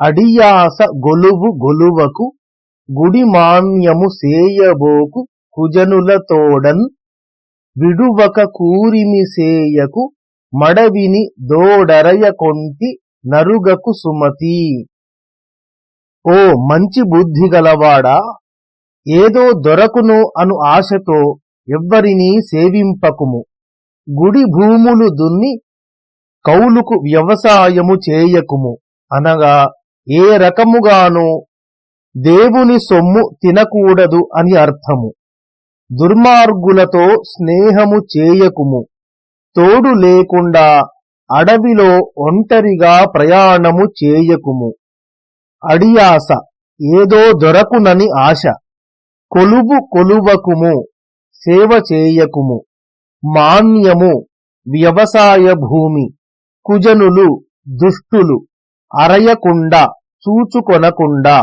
అడియాస గొలువు గొలువకు గుడిమాన్యము సేయబోకు కుజనులతోడన్ విడువక కూరిమి సేయకు మడవిని దోడరయ కొంటి నరుగకు సుమతి. ఓ మంచి బుద్ధి గలవాడా? ఏదో దొరకును అను ఆశతో ఎవ్వరినీ సేవింపకుము. గుడి భూములు దున్ని కౌలుకు వ్యవసాయము చేయకుము అనగా ఏ రకముగానూ దేవుని సొమ్ము తినకూడదు అని అర్థము. దుర్మార్గులతో స్నేహము చేయకుము. తోడు లేకుండా అడవిలో ఒంటరిగా ప్రయాణము చేయకుము. అడియాస ఏదో దొరకునని ఆశ. కొలువు కొలువకుము సేవ చేయకుము. మాన్యము వ్యవసాయ భూమి కుజనులు దుష్టులు. అరయకుండా చూచుకొనకుండా.